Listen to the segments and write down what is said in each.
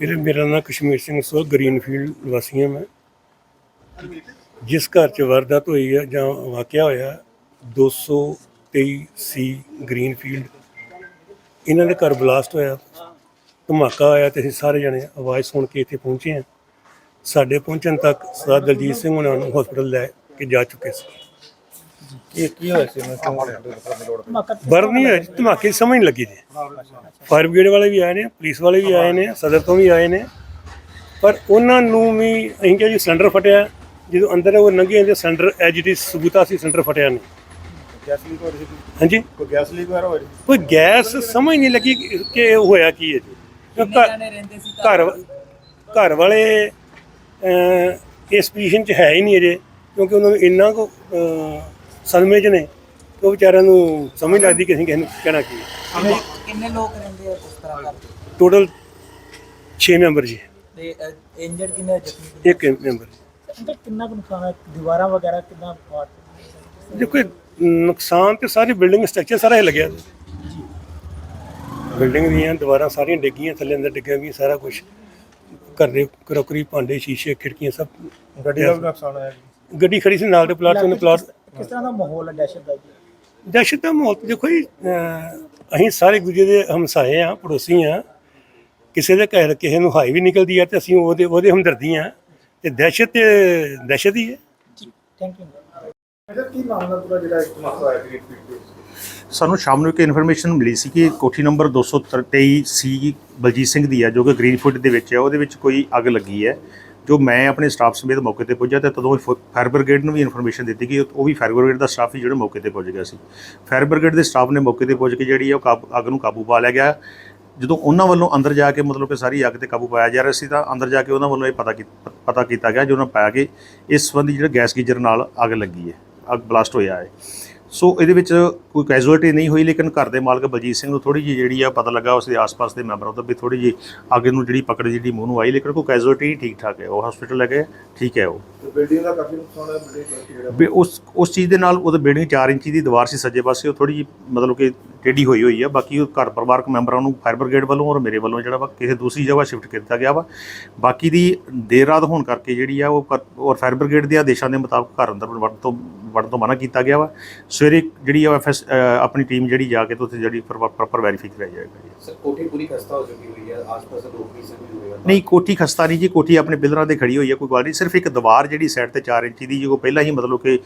ਵੀਰੇ ਮੇਰਾ ਨਾਮ ਕਸ਼ਮੀਰ ਸਿੰਘ ਸੋ ਗ੍ਰੀਨਫੀਲਡ ਵਾਸੀ ਹਾਂ ਮੈਂ। ਜਿਸ ਘਰ 'ਚ ਵਾਰਦਾਤ ਹੋਈ ਹੈ ਜਾਂ ਵਾਕਿਆ ਹੋਇਆ 223 ਸੀ ਗ੍ਰੀਨਫੀਲਡ। ਇਹਨਾਂ ਦੇ ਘਰ ਬਲਾਸਟ ਹੋਇਆ, ਧਮਾਕਾ ਹੋਇਆ ਤੇ ਅਸੀਂ ਸਾਰੇ ਜਣੇ ਆਵਾਜ਼ ਸੁਣ ਕੇ ਇੱਥੇ ਪਹੁੰਚੇ ਹਾਂ। ਸਾਡੇ ਪਹੁੰਚਣ ਤੱਕ ਸਰਦਾਰ ਦਲਜੀਤ ਸਿੰਘ ਉਹਨਾਂ ਨੂੰ ਹਸਪੀਟਲ ਲੈ ਕੇ ਜਾ ਚੁੱਕੇ ਸੀ। ਕੀ ਕੀ ਹੋਇਆ ਸੀ? ਮੈਂ ਕਿਉਂ ਬਰਨ ਨਹੀਂ ਹੋਇਆ ਜੀ, ਧਮਾਕੇ ਦੀ ਸਮਝ ਨਹੀਂ ਲੱਗੀ ਜੀ। ਫਾਇਰ ਬ੍ਰਿਗੇਡ ਵਾਲੇ ਵੀ ਆਏ ਨੇ ਪੁਲਿਸ ਵਾਲੇ ਵੀ ਆਏ ਨੇ ਸਦਰ ਤੋਂ ਵੀ ਆਏ ਨੇ। ਪਰ ਉਹਨਾਂ ਨੂੰ ਵੀ ਅਸੀਂ ਕਿਹਾ ਜੀ ਸਿਲੰਡਰ ਫਟਿਆ। ਜਦੋਂ ਅੰਦਰ ਉਹ ਲੰਘੇ ਜਾਂਦੇ ਸਿਲੰਡਰ ਐਜ ਇਟ ਇਜ਼ ਸਬੂਤਾ ਸੀ ਸਿਲੰਡਰ ਫਟਿਆ ਨਹੀਂ। ਗੈਸ ਲੀਕ ਹੋ ਰਹੀ ਸੀ? ਹਾਂਜੀ? ਕੋਈ ਗੈਸ ਲੀਕ ਵਗੈਰਾ ਹੋ ਰਹੀ ਕੋਈ ਗੈਸ ਸਮਝ ਨਹੀਂ ਲੱਗੀ ਕਿ ਕਿ ਇਹ ਹੋਇਆ ਕੀ ਹੈ ਜੀ। ਘਰ- ਘਰ ਘਰ? ਵਾਲੇ ਅਹ, ਇਸ ਪੋਜੀਸ਼ਨ 'ਚ ਹੈ ਹੀ ਨਹੀਂ ਅਜੇ ਕਿਉਂਕਿ ਉਹਨਾਂ ਨੂੰ ਇੰਨਾ ਕੋ ਸਦਮੇ 'ਚ ਨੇ ਉਹ ਵਿਚਾਰਿਆਂ ਨੂੰ ਸਮਝ ਲੱਗਦੀ ਕਿ ਅਸੀਂ ਕਿਸੇ ਨੂੰ ਕਹਿਣਾ ਕੀ ਹੈ। ਕਿੰਨੇ ਕਿੰਨੇ ਲੋਕ ਰਹਿੰਦੇ ਆ ਕਿਸ ਤਰ੍ਹਾਂ ਕਰਦੇ ਟੋਟਲ 6 ਮੈਂਬਰ ਜੀ। ਤੇ ਇੰਜਰਡ ਕਿੰਨੇ ਜ਼ਖਮੀ ਕਿੰਨੇ? ਇੱਕ ਮੈਂਬਰ। ਅੰਦਰ ਕਿੰਨਾ ਕੁ ਨੁਕਸਾਨ ਹੈ? ਦੀਵਾਰਾਂ ਵਗੈਰਾ ਕਿੰਨਾ ਫਾਟ ਦੇਖੋ ਇਹ ਨੁਕਸਾਨ ਤੇ ਸਾਰੀ ਬਿਲਡਿੰਗ ਸਟਰਕਚਰ ਸਾਰਾ ਹੀ ਲੱਗਿਆ। ਬਿਲਡਿੰਗ ਦੀਆਂ ਦੀਵਾਰਾਂ ਸਾਰੀਆਂ ਡਿੱਗੀਆਂ ਥੱਲੇ ਅੰਦਰ ਡਿੱਗਿਆ ਵੀ ਸਾਰਾ ਕੁਝ ਘਰ ਦੇ ਕਰੋਕਰੀ ਭਾਂਡੇ ਸ਼ੀਸ਼ੇ ਖਿੜਕੀਆਂ ਸਭ ਗੱਡੀ ਦਾ ਵੀ ਨੁਕਸਾਨ ਹੋਇਆ ਜੀ। ਗੱਡੀ ਖੜੀ ਸੀ ਨਾਲ ਦੇ ਪਲਾਟ ਤੋਂ ਪਲਾਟ ਕਿਸ ਤਰ੍ਹਾਂ ਦਾ ਮਾਹੌਲ ਹੈ ਦਹਿਸ਼ਤ ਦਾ? ਜੀ ਦਹਿਸ਼ਤ ਦਾ ਮਾਹੌਲ ਤੇ ਦੇਖੋ ਜੀ ਅਹ, ਅਸੀਂ ਸਾਰੇ ਗੁਜੇ ਦੇ ਹਮਸਾਏ ਆ ਪੜੋਸੀ ਆ ਕਿਸੇ ਦੇ ਘਰ ਕਿਸੇ ਨੂੰ ਹਾਈ ਵੀ ਨਿਕਲਦੀ ਆ ਤੇ ਅਸੀਂ ਉਹਦੇ ਉਹਦੇ ਹਮਦਰਦੀ ਆ ਤੇ ਦਹਿਸ਼ਤ ਤੇ ਦਹਿਸ਼ਤ ਹੀ ਹੈ। ਥੈਂਕ ਯੂ ਸਾਨੂੰ ਸ਼ਾਮ ਨੂੰ ਇੱਕ ਇਨਫੋਰਮੇਸ਼ਨ ਮਿਲੀ ਸੀ ਕਿ ਕੋਠੀ ਨੰਬਰ 223 ਸੀ ਬਲਜੀਤ ਸਿੰਘ ਦੀ ਹੈ ਜੋ ਕਿ ਗ੍ਰੀਨਫੁੱਟ ਦੇ ਵਿੱਚ ਹੈ ਉਹਦੇ ਵਿੱਚ ਕੋਈ ਅੱਗ ਲੱਗੀ ਹੈ। ਜੋ ਮੈਂ ਆਪਣੇ ਸਟਾਫ ਸਮੇਤ ਮੌਕੇ ਤੇ ਪੁੱਜਾ ਤੇ ਤਦੋਂ ਫਾਇਰ ਬ੍ਰਿਗੇਡ ਨੂੰ ਵੀ ਇਨਫੋਰਮੇਸ਼ਨ ਦਿੱਤੀ ਕਿ ਉਹ ਵੀ ਫਾਇਰ ਬ੍ਰਿਗੇਡ ਦਾ ਸਟਾਫ ਹੀ ਜਿਹੜਾ ਮੌਕੇ ਤੇ ਪਹੁੰਚ ਗਿਆ ਸੀ। ਫਾਇਰ ਬ੍ਰਿਗੇਡ ਦੇ ਸਟਾਫ ਨੇ ਮੌਕੇ ਤੇ ਪਹੁੰਚ ਕੇ ਜਿਹੜੀ ਉਹ ਕਾਬੂ- ਅੱਗ ਨੂੰ ਕਾਬੂ ਪਾ ਲਿਆ ਗਿਆ। ਜਦੋਂ ਉਹਨਾਂ ਵੱਲੋਂ ਅੰਦਰ ਜਾ ਕੇ ਮਤਲਬ ਕਿ ਸਾਰੀ ਅੱਗ ਤੇ ਕਾਬੂ ਪਾਇਆ ਜਾ ਰਿਹਾ ਸੀ ਤਾਂ ਅੰਦਰ ਜਾ ਕੇ ਉਹਨਾਂ ਵੱਲੋਂ ਇਹ ਪਤਾ ਕੀ- ਪਤਾ ਕੀਤਾ ਗਿਆ ਜੋ ਉਹਨਾਂ ਪਾਇਆ ਕਿ ਇਸ ਸੰਬੰਧੀ ਜਿਹੜਾ ਗੈਸ ਗੀਜ਼ਰ ਨਾਲ ਅੱਗ ਲੱਗੀ ਹੈ। ਅੱਗ ਬਲਾਸਟ ਹੋਇਆ ਹੈ। ਸੋ ਇਹਦੇ ਵਿੱਚ ਕੋਈ ਕੈਜੂਅਲਟੀ ਨਹੀਂ ਹੋਈ ਲੇਕਿਨ ਘਰ ਦੇ ਮਾਲਕ ਬਲਜੀਤ ਸਿੰਘ ਨੂੰ ਥੋੜੀ ਜਿਹੀ ਜਿਹੜੀ ਆ ਪਤਾ ਲੱਗਾ ਉਸ ਦੇ ਆਸ-ਪਾਸ ਦੇ ਮੈਂਬਰਾਂ ਤੋਂ ਵੀ ਥੋੜੀ ਜਿਹੀ ਅੱਗ ਨੂੰ ਜਿਹੜੀ ਪਕੜ ਜਿਹੜੀ ਮੂੰਹ ਨੂੰ ਆਈ ਲੇਕਿਨ ਕੋਈ ਕੈਜੂਅਲਟੀ ਠੀਕ ਠਾਕ ਹੈ। ਉਹ ਹਸਪੀਟਲ ਲੈ ਠੀਕ ਹੈ ਉਹ। ਬਿਲਡਿੰਗ ਦਾ ਕਾਫੀ ਨੁਕਸਾਨ ਹੋਇਆ ਬਿਲਡਿੰਗ ਕਰਕੇ ਜਿਹੜਾ ਵੀ ਉਸ ਉਸ ਚੀਜ਼ ਦੇ ਨਾਲ ਉਹਦੇ ਬਿਲਡਿੰਗ 4 ਇੰਚੀ ਦੀ ਦੀਵਾਰ ਸੀ ਸੱਜੇ ਪਾਸੇ ਉਹ ਥੋੜੀ ਜਿਹੀ ਮਤਲਬ ਕਿ ਟੇਢੀ ਹੋਈ ਹੋਈ ਹੈ ਬਾਕੀ ਉਹ ਘਰ ਪਰਿਵਾਰਕ ਮੈਂਬਰਾਂ ਨੂੰ ਫਾਇਰ ਬ੍ਰਿਗੇਡ ਵੱਲੋਂ ਔਰ ਮੇਰੇ ਵੱਲੋਂ ਜਿਹੜਾ ਵਾ ਕਿਸੇ ਦੂਸਰੀ ਜਗ੍ਹਾ ਸ਼ਿਫਟ ਕੀਤਾ ਗਿਆ ਵਾ। ਬਾਕੀ ਦੀ ਦੇਰ ਰਾਤ ਹੋਣ ਕਰਕੇ ਜਿਹੜੀ ਆ ਉਹ ਔਰ ਫਾਇਰ ਬ੍ਰਿਗੇਡ ਦੇ ਆਦੇਸ਼ਾਂ ਦੇ ਮੁਤਾਬਕ ਘਰ ਅੰਦਰ ਵੜਨ ਤੋਂ ਵੜਨ ਤੋਂ ਮਨਾ ਕੀਤਾ ਗਿਆ ਵਾ। ਸਵੇਰੇ ਜਿਹੜੀ ਆ ਐਫਐਸ ਆਪਣੀ ਟੀਮ ਜਿਹੜੀ ਜਾ ਕੇ ਤੇ ਉੱਥੇ ਜਿਹੜੀ ਪ੍ਰੋਪਰ ਵੈਰੀਫਾਈ ਕਰਾਈ ਜਾਏਗਾ। ਸਰ ਕੋਠੀ ਪੂਰੀ ਖਸਤਾ ਹੋ ਚੁੱਕੀ ਹੋਈ ਹੈ ਆਸ-ਪਾਸ ਲੋਕ ਵੀ ਸਭ ਹੋਏ ਹਨ ਨਹੀਂ ਕੋਠੀ ਖਸਤਾ ਨਹੀਂ ਜੀ। ਕੋਠੀ ਆਪਣੇ ਪਿਲਰਾਂ ਤੇ ਖੜੀ ਹੋਈ ਹੈ ਕੋਈ ਗੱਲ ਨਹੀਂ। ਸਿਰਫ ਇੱਕ ਦੀਵਾਰ ਜਿਹੜੀ ਸਾਈਡ ਤੇ 4 ਇੰਚੀ ਦੀ ਜੋ ਪਹਿਲਾਂ ਹੀ ਮਤਲਬ ਕਿ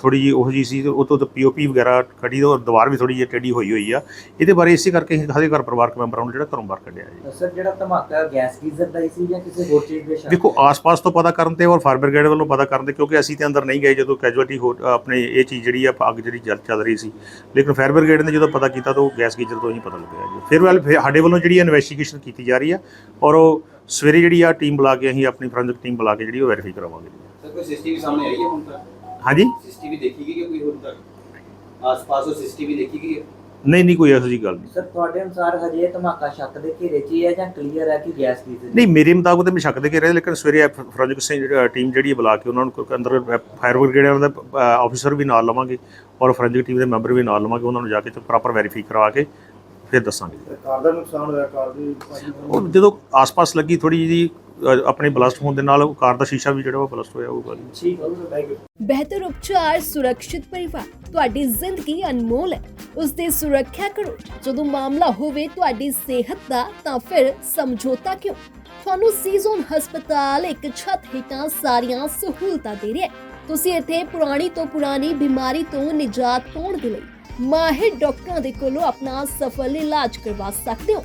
ਥੋੜੀ ਜੀ ਉਹ ਜੀ ਸੀ ਉਹ ਤੋਂ ਪੀਓਪੀ ਵਗੈਰਾ ਖੜੀ ਔਰ ਦੀਵਾਰ ਵੀ ਥੋੜੀ ਜਿਹੀ ਟੇਢੀ ਹੋਈ ਹੋਈ ਆ। ਇਹਦੇ ਬਾਰੇ ਇਸੇ ਕਰਕੇ ਅਸੀਂ ਹਰੇ ਘਰ ਪਰਿਵਾਰਕ ਮੈਂਬਰਾਂ ਨੂੰ ਜਿਹੜਾ ਘਰੋਂ ਬਾਹਰ ਕੱਢਿਆ ਜੀ। ਸਰ ਜਿਹੜਾ ਧਮਾਕਾ ਗੈਸ ਗੀਜ਼ਰ ਦਾ ਹੀ ਸੀ ਜਾਂ ਕਿਸੇ ਹੋਰ ਚੀਜ਼ ਦੇ ਸ਼ਾਮਿਲ? ਦੇਖੋ ਆਸ-ਪਾਸ ਤੋਂ ਪਤਾ ਕਰਨ ਤੇ ਔਰ ਫਾਇਰ ਬ੍ਰਿਗੇਡ ਵੱਲੋਂ ਪਤਾ ਕਰਨ ਤੇ ਕਿਉਂਕਿ ਅਸੀਂ ਤੇ ਅੰਦਰ ਨਹੀਂ ਗਏ ਜਦੋਂ ਕੈਜੁਅਲਟੀ ਹੋ ਆਪਣੇ ਇਹ ਚੀਜ਼ ਜਿਹੜੀ ਆ ਅੱਗ ਜਿਹੜੀ ਚੱਲ ਚੱਲ ਰਹੀ ਸੀ। ਲੇਕਿਨ ਫਾਇਰ ਬ੍ਰਿਗੇਡ ਨੇ ਜਦੋਂ ਪਤਾ ਕੀਤਾ ਤਾਂ ਉਹ ਗੈਸ ਗੀਜ਼ਰ ਤੋਂ ਹੀ ਪਤਾ ਲੱਗਿਆ ਜੀ। ਫਿਰ ਵੱਲ ਸਾਡੇ ਵੱਲੋਂ ਜਿਹੜੀ ਇਨਵੈਸਟੀਗੇਸ਼ਨ ਕੀਤੀ ਜਾ ਰਹੀ ਆ ਔਰ ਉਹ ਸਵੇਰੇ ਜਿਹੜੀ ਆ ਟੀਮ ਬੁਲਾ ਕੇ ਅਸੀਂ ਆਪਣੀ ਫੋਰੈਂਸਿਕ ਟੀਮ ਬੁਲਾ ਕੇ ਜਿਹੜੀ ਉਹ ਵੈਰੀਫਾਈ ਕਰਾਵਾਂਗੇ ਸਰ ਕੋਈ ਸੀਸੀਟੀਵੀ ਸਾਹਮਣੇ ਆਈ ਹੈ ਹੁਣ ਤੱਕ? ਹਾਂਜੀ? ਸੀਸੀਟੀਵੀ ਦੇਖੀ ਗਈ ਹੈ ਕੋਈ ਹੁਣ ਤੱਕ? ਆਸ-ਪਾਸ ਉਹ ਸੀਸੀਟੀਵੀ ਦੇਖੀ ਗਈ ਹੈ? ਨਹੀਂ ਨਹੀਂ ਕੋਈ ਇਹੋ ਜਿਹੀ ਗੱਲ ਨਹੀਂ। ਸਰ ਤੁਹਾਡੇ ਅਨੁਸਾਰ ਹਜੇ ਇਹ ਧਮਾਕਾ ਸ਼ੱਕ ਦੇ ਘੇਰੇ 'ਚ ਹੀ ਹੈ ਜਾਂ ਕਲੀਅਰ ਹੈ ਕਿ ਗੈਸ ਗੀਜ਼ਰ ਨਹੀਂ ਮੇਰੇ ਮੁਤਾਬਕ ਤੇ ਮੈਂ ਸ਼ੱਕ ਦੇ ਰਿਹਾ ਲੇਕਿਨ ਸਵੇਰੇ ਫੋਰੈਂਸਿਕ ਟੀਮ ਜਿਹੜੀ ਹੈ ਬੁਲਾ ਕੇ ਉਹਨਾਂ ਨੂੰ ਅੰਦਰ ਫਾਇਰ ਬ੍ਰਿਗੇਡ ਦਾ ਆਫੀਸਰ ਵੀ ਨਾਲ ਲਵਾਂਗੇ ਔਰ ਫੋਰੈਂਸਿਕ ਟੀਮ ਦੇ ਮੈਂਬਰ ਵੀ ਨਾਲ ਲਵਾਂਗੇ ਉਹਨਾਂ ਨੂੰ ਜਾ ਕੇ ਤੇ ਪ੍ਰੋਪਰ ਵੈਰੀਫਾਈ ਕਰਵਾ ਕੇ ਫਿਰ ਦੱਸਾਂਗੇ। ਕਾਰ ਦਾ ਨੁਕਸਾਨ ਹੋਇਆ ਕਾਰ ਦੀ ਉਹ ਜਦੋਂ ਆਸ-ਪਾਸ ਲੱਗੀ ਥੋੜੀ ਜਿਹੀ ਆਪਣੇ ਬਲਾਸਟ ਹੋਣ ਦੇ ਨਾਲ ਉਹ ਕਾਰ ਦਾ ਸ਼ੀਸ਼ਾ ਵੀ ਜਿਹੜਾ ਉਹ ਬਲਾਸਟ ਹੋਇਆ ਉਹ ਗੱਲ ਨਹੀਂ। ਠੀਕ ਹੈ ਥੈਂਕ ਯੂ ਬਿਹਤਰ ਉਪਚਾਰ ਸੁਰੱਖਿਅਤ ਪਰਿਵਾਰ ਤੁਹਾਡੀ ਜ਼ਿੰਦਗੀ ਅਨਮੋਲ ਹੈ। ਉਸ ਦੀ ਸੁਰੱਖਿਆ ਕਰੋ। ਜਦੋਂ ਮਾਮਲਾ ਹੋਵੇ ਤੁਹਾਡੀ ਸਿਹਤ ਦਾ ਤਾਂ ਫਿਰ ਸਮਝੌਤਾ ਕਿਉਂ? ਤੁਹਾਨੂੰ ਸੀਜ਼ਨ ਹਸਪਤਾਲ ਇੱਕ ਛੱਤ ਹੇਠਾਂ ਸਾਰੀਆਂ ਸਹੂਲਤਾਂ ਦੇ ਰਿਹਾ ਹੈ। ਤੁਸੀਂ ਇੱਥੇ ਪੁਰਾਣੀ ਤੋਂ ਪੁਰਾਣੀ ਬਿਮਾਰੀ ਤੋਂ ਨਿਜਾਤ ਪਾਉਣ ਦੇ ਲਈ ਮਾਹਿਰ ਡਾਕਟਰਾਂ ਦੇ ਕੋਲੋਂ ਆਪਣਾ ਸਫਲ ਇਲਾਜ ਕਰਵਾ ਸਕਦੇ ਹੋ।